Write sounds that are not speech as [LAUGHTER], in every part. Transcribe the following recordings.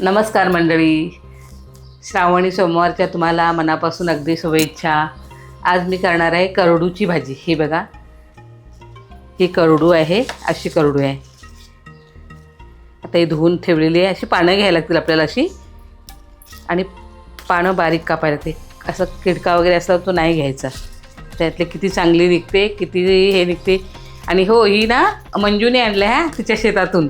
नमस्कार मंडळी. श्रावणी सोमवारच्या तुम्हाला मनापासून अगदी शुभेच्छा. आज मी करणार आहे करडूची भाजी. ही बघा. ही करडू आहे अशी करडू आहे. आता ही धुवून ठेवलेली आहे. अशी पानं घ्यायला लागतील आपल्याला अशी. आणि पानं बारीक कापायला लागते. असं किडका वगैरे असला तो नाही घ्यायचा. त्यातले किती चांगली निघते किती हे निघते. आणि हो ही ना मंजूने आणल्या ह्या तिच्या शेतातून.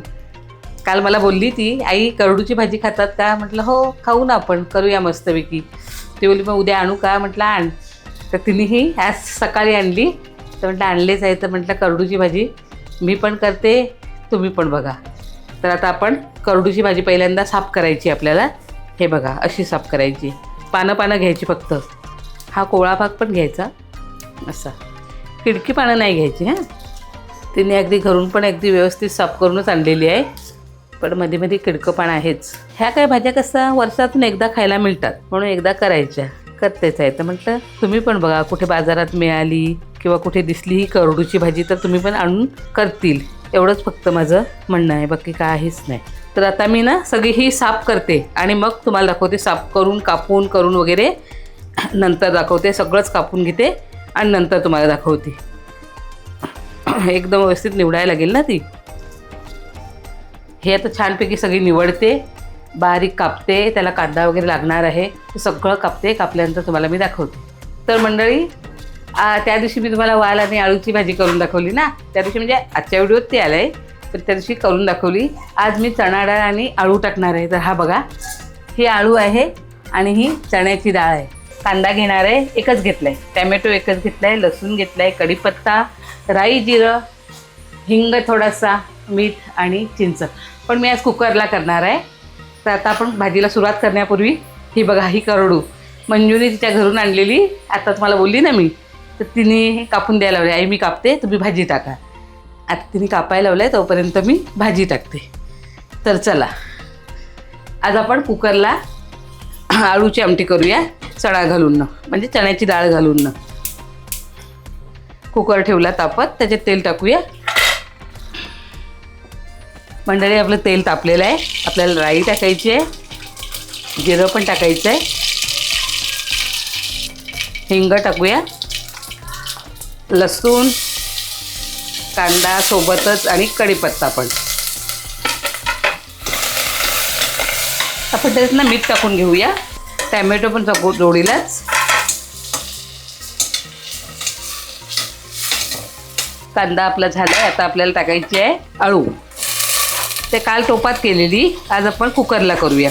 काल मला बोलली ती आई करडूची भाजी खातात का? म्हटलं हो खाऊ ना आपण करूया मस्तपैकी. ती बोलली मग उद्या आणू का? म्हटलं आण. तर तिनेही आज सकाळी आणली. तर म्हटलं आणलेच आहे. तर म्हटलं करडूची भाजी मी पण करते तुम्ही पण बघा. तर आता आपण करडूची भाजी पहिल्यांदा साफ करायची आपल्याला. हे बघा अशी साफ करायची. पानं पानं घ्यायची फक्त. हा कोवळा भाग पण घ्यायचा. असा. खिडकी पानं नाही घ्यायची हां. तिने अगदी घरून पण अगदी व्यवस्थित साफ करूनच आणलेली आहे. पण मध्ये मध्ये किडकं पण आहेच. ह्या काय भाज्या कसं वर्षातून एकदा खायला मिळतात म्हणून एकदा करायच्या. करतेच आहे. तर म्हटलं तुम्ही पण बघा कुठे बाजारात मिळाली किंवा कुठे दिसली ही करडूची भाजी तर तुम्ही पण आणून करतील. एवढंच फक्त माझं म्हणणं आहे. बाकी काहीच नाही. तर आता मी ना सगळी ही साफ करते आणि मग तुम्हाला दाखवते साफ करून कापून करून वगैरे [CLEARS THROAT] नंतर दाखवते. सगळंच कापून घेते आणि नंतर तुम्हाला दाखवते. [CLEARS THROAT] एकदम व्यवस्थित निवडायला लागेल ना ती. हे आता छानपैकी सगळी निवडते बारीक कापते त्याला कांदा वगैरे लागणार आहे. ते सगळं कापते कापल्यानंतर तुम्हाला मी दाखवते. तर मंडळी त्या दिवशी मी तुम्हाला वाल आणि आळूची भाजी करून दाखवली ना? त्या दिवशी म्हणजे आजच्या व्हिडिओत ते आलं आहे तर त्या दिवशी करून दाखवली. आज मी चणा डाळ आणि आळू टाकणार आहे. तर हा बघा ही आळू आहे आणि ही चण्याची डाळ आहे. कांदा घेणार आहे एकच घेतला आहे टॅमॅटो एकच घेतला आहे लसूण घेतला आहे कढीपत्ता राई जिरं हिंग थोडासा मीठ आणि चिंच. पण मी आज कुकरला करणार आहे. तर आता आपण भाजीला सुरुवात करण्यापूर्वी ही बघा ही करडू. मंजुरी तिच्या घरून आणलेली. आता तुम्हाला बोलली ना मी तर तिने कापून द्यायला लावले. आई मी कापते तुम्ही भाजी टाका. आता तिने कापायला लावलं आहे तोपर्यंत मी भाजी टाकते. तर चला. आज आपण कुकरला आळूची आमटी करूया चणा घालून म्हणजे चण्याची डाळ घालून कुकर ठेवला तापत त्याच्यात तेल टाकूया. मंडळी आपलं तेल तापलेलं आहे. आपल्याला राई टाकायची आहे. जिरं पण टाकायचं आहे. हिंग टाकूया. लसूण कांदा सोबतच आणि कढीपत्ता पण. आपण त्याच्यात ना मीठ टाकून घेऊया. टॅमॅटो पण टाकू जोडीलाच. कांदा आपला झाला आहे आता आपल्याला टाकायची आहे आळू ते काल टोपात केलेली आज आपण कुकरला करूया.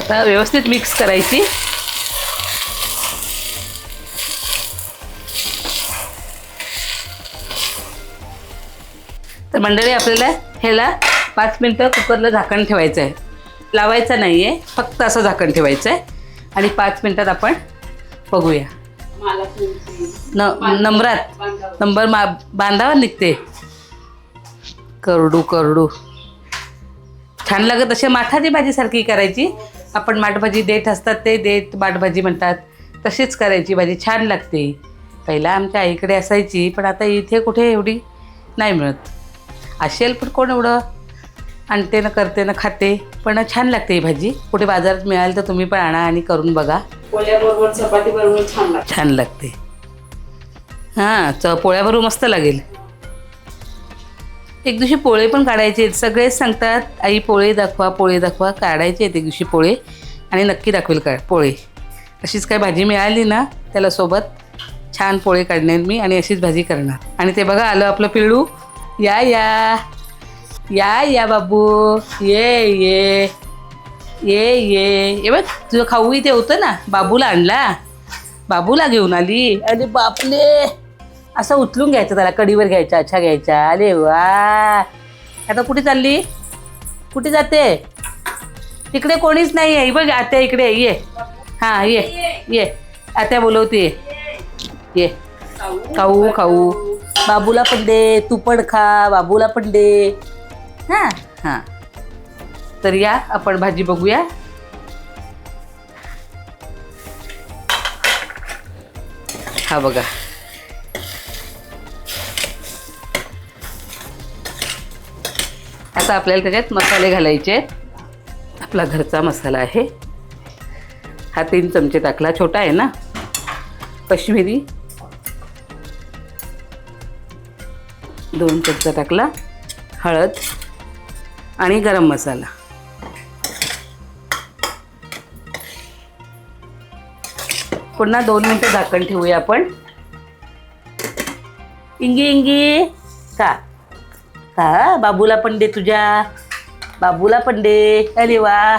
आता व्यवस्थित मिक्स करायची. तर मंडळी आपल्याला ह्याला पाच मिनटं कुकरला झाकण ठेवायचं आहे लावायचं नाही आहे फक्त असं झाकण ठेवायचं आहे आणि पाच मिनटात आपण बघूया. न नंबरात नंबर मा बांधावर निघते. करडू करडू. छान लागत असे माठाची भाजीसारखी करायची. आपण माठभाजी देठ असतात ते देठ माठभाजी म्हणतात. तशीच करायची भाजी छान लागते. पहिला आमच्या आईकडे असायची पण आता इथे कुठे एवढी नाही मिळत. असेल पण कोण एवढं? आणते ना करते ना खाते पण छान लागते ही भाजी. कुठे बाजारात मिळाली तर तुम्ही पण आणा आणि करून बघा. पोळ्याबरोबर चपाती बरोबर छान लागते. छान लागते. हां च पोळ्याबरोबर मस्त लागेल. एक दिवशी पोळे पण काढायचे. आहेत सगळेच सांगतात आई पोळे दाखवा पोळे दाखवा. काढायचे आहेत एक दिवशी पोळे आणि नक्की दाखवेल का पोळे. अशीच काय भाजी मिळाली ना त्याला सोबत छान पोळे काढणार मी आणि अशीच भाजी करणार. आणि ते बघा आलं आपलं पिळू या या. या या बाबू ये ये ये ये ये बघ तुझं खाऊ इथे होतं ना बाबूला आणला बाबूला घेऊन आली अरे बापले असं उचलून घ्यायचं त्याला कडीवर घ्यायचा अच्छा घ्यायचा अरे वा आता कुठे चालली? कुठे जाते? तिकडे कोणीच नाही आहे बघ आत्या इकडे ये. हां ये ये. आत्या बोलवते. ये. खाऊ खाऊ. बाबूला पण दे तू पण खा बाबूला पण दे. हां. हां. तर या आपण भाजी बघूया. हा बघा. आता आपल्याला त्याच्यात मसाले घालायचे आहेत. आपला घरचा मसाला आहे. हा तीन चमचे टाकला छोटा आहे ना? कश्मीरी. दोन चमचा टाकला. हळद. आणि गरम मसाला. पुन्हा दोन मिनटं झाकण ठेवूया आपण. इंगी इंगी. का? का? बाबूला पण दे तुझ्या. बाबूला पण दे. अरे वा.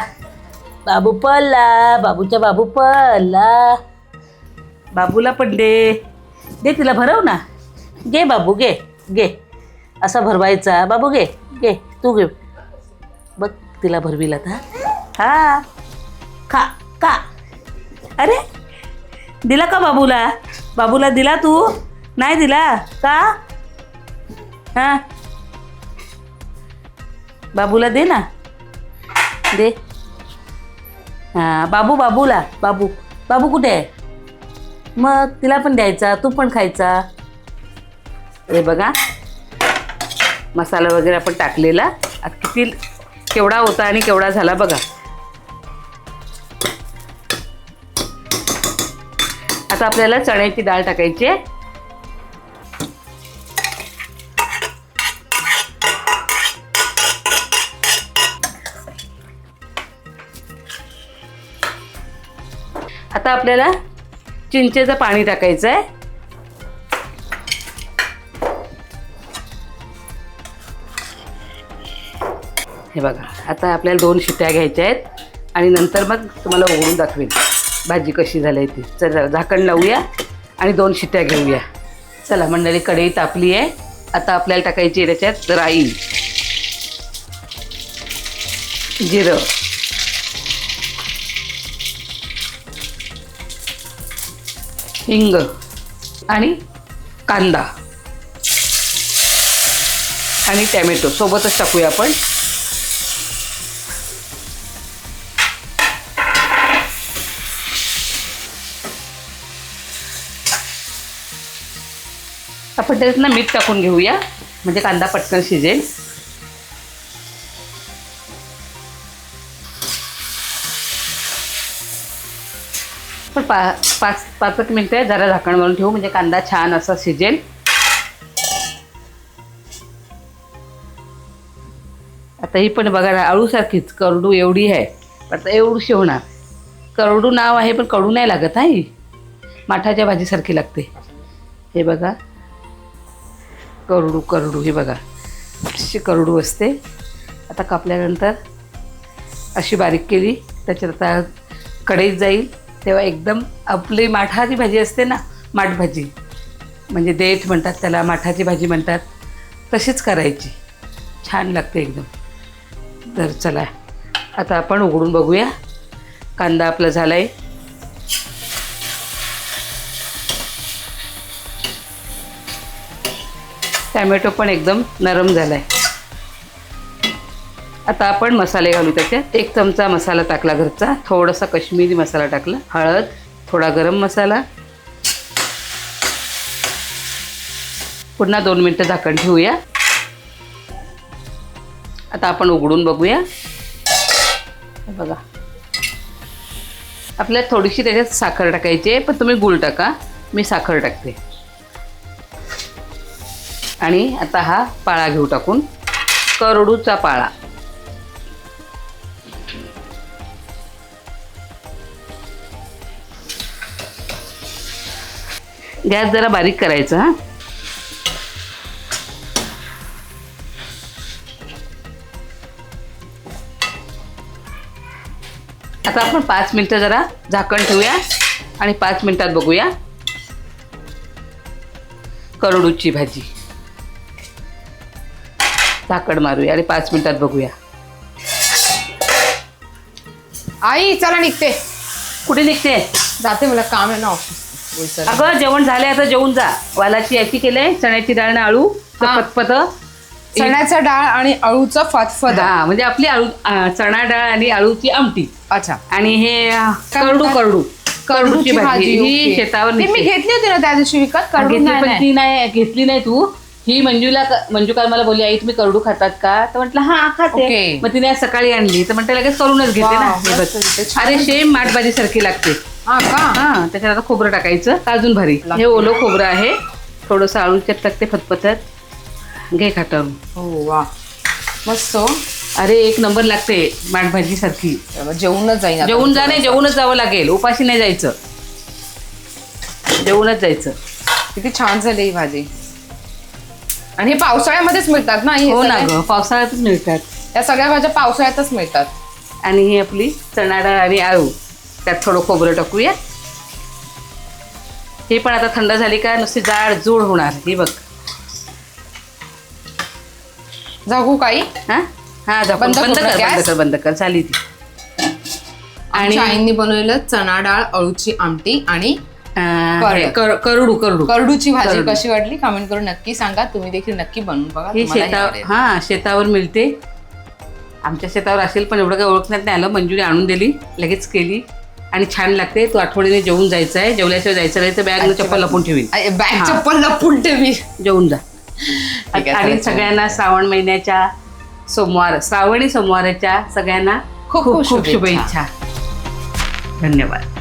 बाबू पळला बाबूच्या बाबू पळला बाबूला पण दे. दे तिला भरव ना. घे बाबू घे घे. असा भरवायचा. बाबू घे घे. तू घे. तिला भरवील आता हा. खा का? अरे दिला का बाबूला? बाबूला दिला तू? नाही दिला? का? हां. बाबूला दे ना. दे. हां बाबू बाबूला. बाबू. बाबू कुठे आहे? मग तिला पण द्यायचा तू पण खायचा. हे बघा. मसाला वगैरे आपण टाकलेला. आता किती केवढा होता आणि केवढा झाला बघा. आता आपल्याला चण्याची डाळ टाकायची आहे. आता आपल्याला चिंचेचं पाणी टाकायचं आहे. हे बघा आता आपल्याला दोन शिट्ट्या घ्यायच्या आहेत आणि नंतर मग तुम्हाला उघडून दाखवेन भाजी कशी झाली आहे ती. चला झाकण लावूया आणि दोन शिट्ट्या घेऊया. चला मंडळी कढई तापली आहे. आता आपल्याला टाकायची आहे त्याच्यात राई जिरं हिंग आणि कांदा आणि टॅमॅटो. सोबतच टाकूया आपण. आपण त्याच्यात ना मीठ टाकून घेऊया. म्हणजे कांदा पटकन शिजेल. पण पा पाच पाच एक मिनटं जरा झाकण मारून ठेवू म्हणजे कांदा छान असा शिजेल. आता ही पण बघा ना आळूसारखीच करडू एवढी आहे. पण आता एवढीशी होणार. करडू नाव आहे पण कडू नाही लागत आहे माठाच्या भाजीसारखी लागते. हे बघा. करडू करडू हे बघा. अशी करडू असते. आता कापल्यानंतर अशी बारीक केली. त्याच्यात आता कढईत जाईल. तेव्हा एकदम आपली माठाची भाजी असते ना माठभाजी म्हणजे देठ म्हणतात त्याला माठाची भाजी म्हणतात. तशीच करायची. छान लागते एकदम. तर चला आता आपण उघडून बघूया. कांदा आपला झाला आहे टॅमॅटो पण एकदम नरम झाला आहे आता आपण मसाले घालू त्याच्यात एक चमचा मसाला टाकला घरचा. थोडासा कश्मीरी मसाला टाकला. हळद थोडा गरम मसाला. पुन्हा दोन मिनटं झाकण ठेवूया. आता आपण उघडून बघूया. बघा. आपल्याला थोडीशी त्याच्यात साखर टाकायची आहे पण तुम्ही गूळ टाका. मी साखर टाकते. आणि आता हा पाळा घेऊ टाकून. करडूचा पाळा. गॅस जरा बारीक करायचा हा. आता आपण पाच मिनटं जरा झाकण ठेवूया आणि पाच मिनटात बघूया. करडूची भाजी. झाकण मारूया आणि पाच मिनिटात बघूया. आई चला निघते. कुठे निघते? जाते मला काम आहे ना ऑफिस अगं जेवण झाले आता जेवून जा. वालाची याची केलंय चण्याची डाळ आणि आळू हा. पतपत. चण्याचा डाळ आणि अळूचं फतफद हा म्हणजे आपली आळू आ, चणा डाळ आणि आळूची आमटी. अच्छा. आणि हे काय करडू म्हणतात? करडू. करडूची भाजी ही ओके. शेतावर ती मी निघते. घेतली होती ना त्या दिवशी विकत करडू घेतली नाही पण नाही. ती नाही घेतली नाही तू. ही मंजूला मंजू काल मला बोलली आई तुम्ही करडू खातात का? तर म्हटलं हा खाते. ओके. मग तिने आज सकाळी आणली. तर म्हटलं लगेच करूनच घेते ना. हे बघ. अरे सेम माठ भाजी सारखी लागते. हा का? हा त्याच्यात आता खोबरं टाकायचं. अजून भारी. लागते. हे ओलं खोबरं आहे. थोडंसं आळूच्यात टाकते फतफतत. घे खाटावून हो वा. मस्त हो. अरे एक नंबर लागते माठ भाजी सारखी जेवूनच जाईन आता. जेवून जा नाही जेवूनच जावं लागेल. उपाशी नाही जायचं. जेवूनच जायचं. किती छान झाली ही भाजी. आणि हे पावसाळ्यामध्येच मिळतात ना हे हो ना सगळे? ग पावसाळ्यातच मिळतात. या सगळ्या भाज्या पावसाळ्यातच मिळतात. आणि ही आपली चणा डाळ आणि आळू त्यात थोडं खोबरं टाकूया. हे पण आता थंड झाली का नुसती जाड जोड होणार हे बघ. जागू काही? हा? हा बंद बंद करू बंद गॅस? कर बंद कर. झाली ती. आणि आईंनी बनवलेलं चणा डाळ अळूची आमटी आणि करड. कर- करडू करडू. करडूची भाजी करडू. कशी वाटली? कमेंट करून नक्की सांगा. तुम्ही देखील नक्की बनवून बघा. हे आवडेल. हा शेतावर मिळते. आमच्या शेतावर असेल पण एवढं काही ओळखण्यात नाही. आलं मंजुरी आणून दिली. लगेच केली. आणि छान लागते. तू आठवडीने जेवून जायचं आहे जेवल्याशिवाय जायचं नाही. तर बॅग चप्पल लपून ठेवीन. अरे, बॅग हा. चप्पल लपून ठेवी. जेवून जा. आहे, आणि चालेल. सगळ्यांना श्रावण महिन्याच्या सोमवार श्रावणी सोमवाराच्या सगळ्यांना खूप खूप खूप खूप शुभेच्छा. शुभेच्छा. धन्यवाद.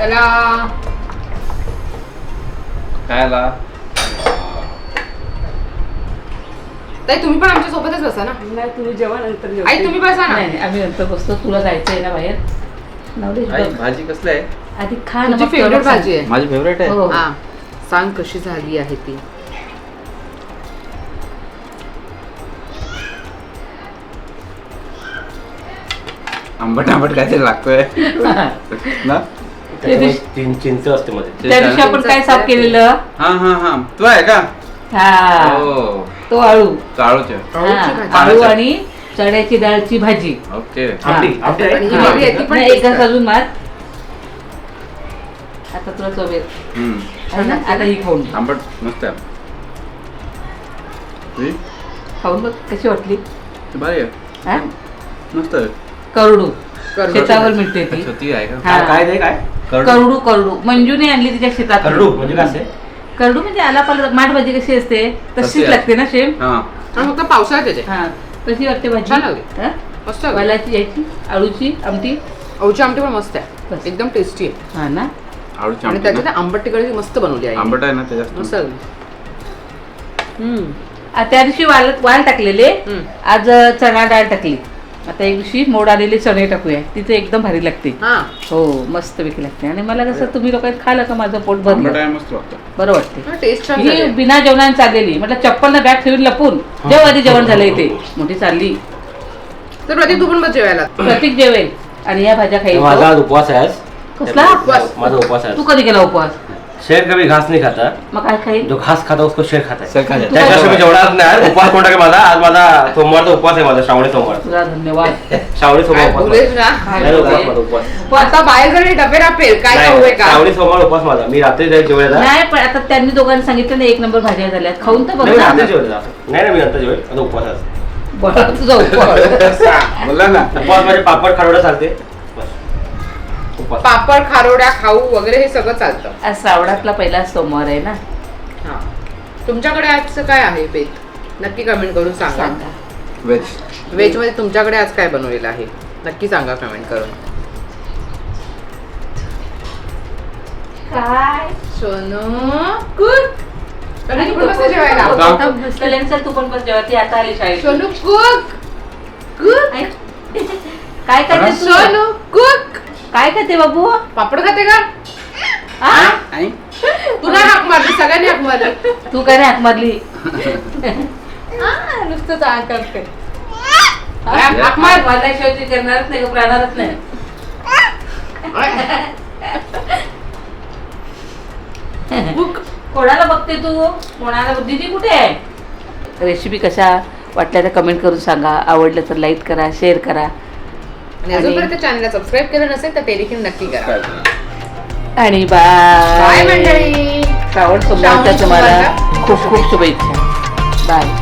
चला. काय आला ताई तुम्ही पण आमच्या सोबतच बसा ना. नाही तुम्ही जेव्हा नंतर जेवते. आई, तुम्ही बसा ना. नाही नाही, आम्ही नंतर बसतो. तुला जायचं आहे ना बाहेर? नवलेश आई बघ. भाजी कसली आहे? आधी खा ना, तुझी मग फेवरेट तेव्हा भाजी आहे. माझी फेवरेट आहे? हो. हा. सांग कशी झाली आहे ती. आंबट आंबट काहीतरी लागतोय. [LAUGHS] ना? त्याच्यामध्ये तीन चिंच असते मध्ये. त्या दिवशी आपण काय साफ केलेलं? हा हा हा. तू आहे का? हा. हो. तो आळू. चाळूचे. हा, आळू आणि चण्याची डाळची भाजी. ओके. आमटी आमटी आणि ही आहे? वेगळी आहे, ती पण नाही, एक taste घास अजून मार. आता तुला चव येत. हम्म. आहे ना? आता ही खाऊन बघ. आंबट मस्त आहे. ही? खाऊन बघ कशी वाटली? ती भारी आहे. हा? मस्त आहे. करडू. करडू. शेतावर मिळते ती. आहे का? हा. काय काय ते काय? करडू करडू मंजूने आणली तिच्या शेतात करडू म्हणजे काय असते करडू म्हणजे आला पाला माठ भाजी कशी असते तशी तशीच. लागते ना शेम हा आणि फक्त पावसाळ्यात येते हा कशी वाटते भाजी. हा? मस्त. वालाची याची आळूची आमटी अळूची आमटी पण मस्त. आहे एकदम टेस्टी आहे हा ना आळूची आणि आमटी त्याच्यात? आंबट तिकडे मस्त बनवली आहे आंबट आहे ना मस्त त्याच्यात लागली. हम्म. त्या दिवशी वाल वाल टाकलेले. आज चणा डाळ टाकली आता एक दिवशी मोड आलेले चणे टाकूया. तिथे एकदम भारी लागते. हा. हो मस्त पैकी लागते. आणि मला कसं तुम्ही लोकांनी खालं का माझं पोट भरलं? आहे मस्त वाटतं बरं वाटते टेस्ट छान ही. बिना जेवणाने चाललेली. म्हटलं चप्पल ना बॅग ठेवून लपून जेव्हा आधी जेवण झालं इथे. मोठी चालली. तर प्रतीक तू पण जेवायला. प्रतीक जेवेल. आणि या भाज्या माझा आज खाईल उपवास आहे आज. कसला? उपवास? माझा उपवास आहे तू आज. कधी केला उपवास? शेर कभी घास नहीं खाता। मग काय खाईल जो घास खाता उसको शेर खाता है। शेर खाता है. त्याच्याशिवाय मी जेवणार नाही आज. उपवास कोणता काय माझा आज माझा सोमवारचा उपवास आहे माझा श्रावणी सोमवार। धन्यवाद। श्रावणी सोमवार उपवास। बोलेस माझा. ना नाही, उपवास। माझा उपवास आता बाहेर जरी डबे रापेल काय नाही, खाऊ आहे का श्रावणी सोमवार उपवास माझा मी रात्री जाईल जेवायला नाही पण आता त्यांनी दोघांनी सांगितलं ना एक नंबर भाज्या झाल्यात. खाऊन तर बघ नाही मी ना. रात्री जेवायला नाही ना मी जेवेल. माझा उपवास बरं, तुझा उपवास. [LAUGHS] बोलला ना. उपवास म्हणजे पापड खारोडा चालते. पापड. खारोड्या खाऊ वगैरे हे सगळं चालतं. आज श्रावणातला पहिला सोमवार आहे ना? हा. तुमच्याकडे आजचं काय आहे बेत नक्की कमेंट करून सांगा. सांगा. व्हेज व्हेजमध्ये तुमच्याकडे आज काय बनवलेलं आहे? नक्की सांगा कमेंट करून. काय? सोनू? कुक! तू पण बस जेवायला? आता बसलेल्या चल तू पण बस जेव्हा ती आता आली शाळेत. सोनू कुक! कुक! काय खाते तू? सोनू कुक! काय खाते बाबू? पापड खाते का? आ? तुला हाक मारली सगळ्यांनी हाक मारली. तू काय नाही हाक मारली? नुसतं चाळ करते हाक मार. माझ्याशिवाय ती करणारच नाही का प्राणारच नाही. कोणाला बघते तू? कोणाला? दीदी कुठे आहे? रेसिपी कशा वाटल्या तर कमेंट करून सांगा. आवडलं तर लाईक करा शेअर करा. आणि अजूनपर्यंत चॅनलला सबस्क्राईब केलं नसेल तर ते देखील नक्की करा. आणि बाय बाय मंडळी. श्रावण सोमवारच्या तुम्हाला. खूप खूप शुभेच्छा. बाय